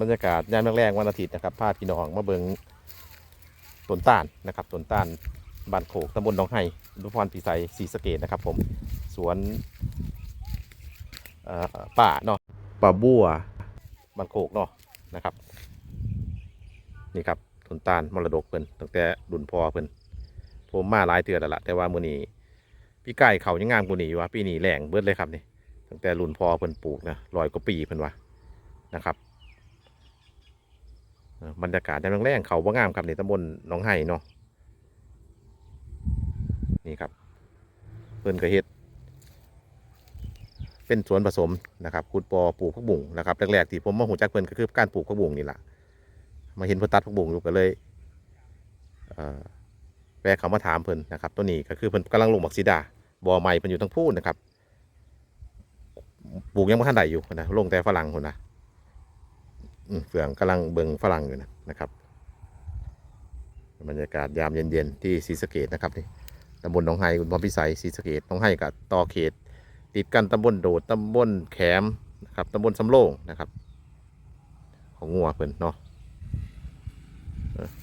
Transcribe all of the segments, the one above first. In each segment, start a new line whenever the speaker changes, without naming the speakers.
บรรยากาศยามแรกๆวันอาทิตย์นะครับพาพี่น้องมาเบิงต้นต้านนะครับต้นต้านบ้านโขกตำบลหนองไห้อุพรพิสัยสีสะเกดนะครับ ผมสวนป่าเนาะป่าบัวบ้านโขกเนาะนะครับ นี่ครับต้นต้านมรดกเพิ่นตั้งแต่รุ่นพ่อเพิ่นผมมาหลายเทื่อแล้วล่ะแต่ว่ามือนี้พี่ไก่เขายังงามกว่านี้อยู่วะปีนี้แรงเบิดเลยครับนี่ตั้งแต่รุ่นพ่อเพิ่นปลูกนะรอยกว่าปีเพิ่นว่านะครับ บรรยากาศยามแรงๆเขาบ่งามครับในตำบลหนองไห้เนาะนี่ครับเพิ่นก็เฮ็ด เป็นสวนผสมนะครับขุดปอปลูกผักบุ้งนะครับแรกๆที่ผมมาหูจักเพิ่นก็คือการปลูกผักบุ้งนี่แหละมาเห็นเพิ่นตัดผักบุ้งอยู่ก็เลยเอ่อแวะเขามาถามเพิ่นนะครับตัวนี้ก็คือเพิ่นกำลังลงบักซีดาบ่อใหม่เพิ่นอยู่ทั้งพูนนะครับปลูกยังบ่ทันได้อยู่นะลงแต่ฝรั่งคนนะ เฟืองกำลังเบิงฝรั่งอยู่นะนะครับบรรยากาศยามเย็นๆที่ศรีสะเกดนะครับนี่ตำบลหนองไห้คุณพรพิสัยศรีสะเกดหนองไห้กับต่อเขต ติดกันตำบลโดดตำบลแขมนะครับตำบลสำโรงนะครับ ของงัวเพิ่นเนาะ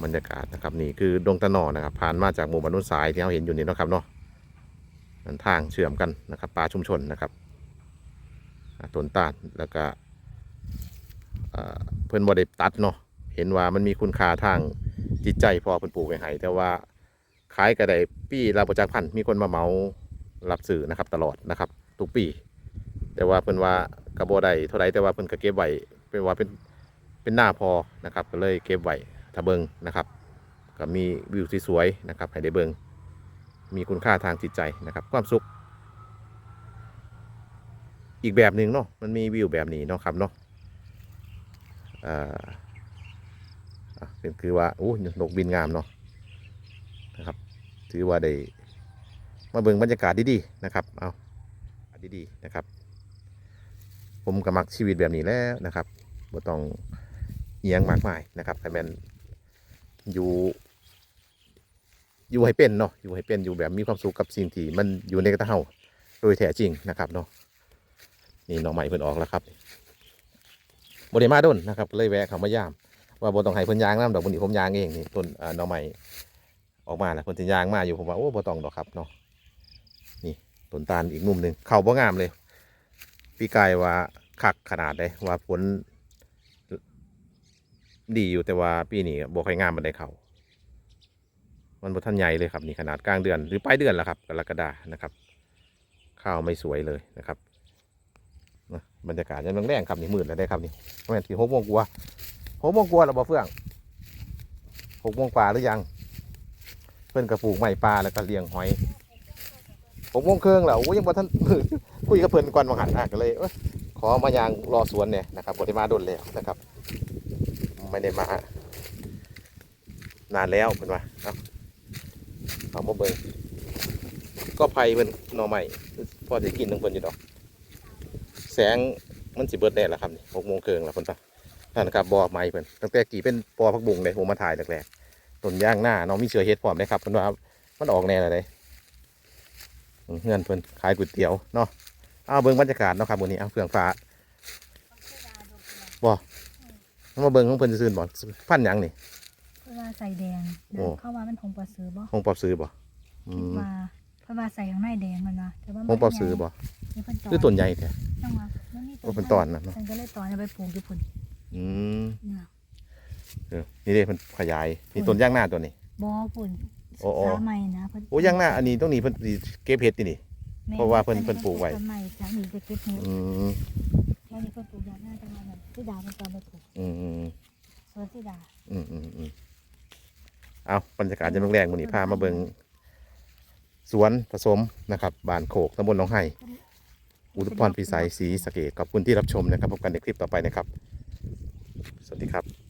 บรรยากาศนะครับนี่คือดงตะนอนะครับ ผ่านมาจากหมู่บ้านนุ่นสายที่เราเห็นอยู่นี่นะครับเนาะมันทางเชื่อมกันนะครับป่าชุมชนนะครับต้นตาลแล้วก็ เอ่อเพิ่นบ่ได้ตัดเนาะเห็นว่ามันมีคุณค่าทางจิตใจพอเพิ่นปลูกไว้ให้แต่ว่าขายก็ได้ปีละประจักพันมีคนมาเหมารับซื้อนะครับ ตลอดนะครับ ทุกปี แต่ว่าเพิ่นว่ากระบ่ได้เท่าไหร่แต่ว่าเพิ่นก็เก็บไว้เป็นว่าเป็นเป็นหน้าพอนะครับ ก็เลยเก็บไว้ถ้าเบิ่งนะครับก็มีวิวสวยๆนะครับให้ได้เบิ่งมีคุณค่าทางจิตใจนะครับ ความสุข อีกแบบหนึ่งเนาะมันมีวิวแบบนี้เนาะครับเนาะ อ่าเป็นคือว่าโอ้ยนกบินงามเนาะนะครับถือว่าได้มาเบิ่งบรรยากาศดีๆนะครับเอาดีๆนะครับ ผมก็มักชีวิตแบบนี้แล้วนะครับบ่ต้องเอียงมากมายนะครับให้แมนอยู่ อยู่ให้เป็นเนาะอยู่ให้เป็นอยู่แบบมีความสุขกับสิ่งที่มันอยู่ในกระเฮาโดยแท้จริงนะครับเนาะนี่น้องใหม่เพิ่นออกแล้วครับ บริมาดนนะครับเลยแวะเขามายาม ว่าบนต้องให้เพิ่นยางน้ำดอกบุญผมยางเองนี่ต้นอ่าหน่อไม้ออกมาแล้วเพิ่นสิยางมาอยู่ผมว่าโอ้บ่ต้องดอกครับเนาะนี่ต้นตาลอีกมุมหนึ่งเขาบ่งามเลยปีกายว่าคักขนาดเลยว่าผลดีอยู่แต่ว่าปีนี้บ่ค่อยงามมันได้เขามันบ่ทันใหญ่เลยครับนี่ขนาดกลางเดือนหรือปลายเดือนแล้วครับกรกฎานะครับ ข้าวไม่สวยเลยนะครับ บรรยากาศยังแรงๆครับนี่มืดแล้วได้ครับนี่แม่นที่หกโมงกว่าหกโมงกว่าแล้วบ่เฟื่องหกโมงกว่าหรือยัง เพิ่นกระปูกไม้ปลาแล้วก็เลี้ยงหอยหกโมงเครึ่องแล้วโอ้ยยังบ่ทันคุยกับเพิ่นก่อนมาหันอะก็เลยขอมายางรอสวนเนี่ยนะครับบ่ได้มาดนแล้วนะครับไม่ได้มานานแล้วเพิ่นว่าเอาเอามาเบิ่งก็ไผเพิ่นหน่อไม้พอจะกินทั้งเพิ่นอยู่ดอก แสงมันสิเบิดแน่แล้วครับนี่หกโมงเกิงแล้วเพิ่นปะนั่นนะครับบ่อไม้เพิ่นตั้งแต่กี่เป็นปอพักบุ้งเลยผมมาถ่ายแรกๆต้นย่างหน้าน้องมีเชือเฮ็ดพร้อมเลยครับเพิ่นว่ามันออกแน่เลยอืมเงินเพิ่นขายก๋วยเตี๋ยวเนาะเอาเบิ่งบรรยากาศเนาะครับวันนี้เอาเฟืองฟ้ามาเบิ่งของเพิ่นซื่อๆบ่พันหยังนี่
เพราะว่าใส่แดง
โอ้
เข้ามามันคงปลาซื้อบ่
คงปรับซื้อบ่อื
คิด
ม
ว่าเพราะว่าใส่ข้างในแดงมันว่าแต่ว่า
คงปรับซื้อบ่
นี่เพิ่นตอน
คือต้นใหญ่แท้
จังหวะมันมี
โอ้เพิ่นตอนน่ะเนาะ
เพิ่นก็เลยตอนเอาไปปลูกอยู่พุ่น
อืม
เนี่ย
เออนี่เด้เพิ่นขยายนี่ต้นย่างหน้าตัวนี้
บ่พุ่น
โอ้โอ้
สาใหม่นะเพิ่น
โอ้ย่างหน้าอันนี้ต้องนี่เพิ่นสิเก็บเห็ดนี่นี่
แม่
เพราะว่าเพิ่นเพิ่นปลูกไว้
ต้นใหม่จากนี้จะเก็บเห็ด
อืม
แค่นี้เพิ่นปลูกยางหน้าจังหวะนั้นที่ดาเพิ่นตอนไปปลูก
อืมอืม
สวนที่ดา
อืมอืมอืมเอาบรรยากาศจะแรงๆมื้อนี้พามาเบิ่งสวนผสมนะครับบ้านโคกตำบลหนองไห้ อุทุพรพิสัยศรีสะเกตขอบคุณที่รับชมนะครับพบกันในคลิปต่อไปนะครับ สวัสดีครับ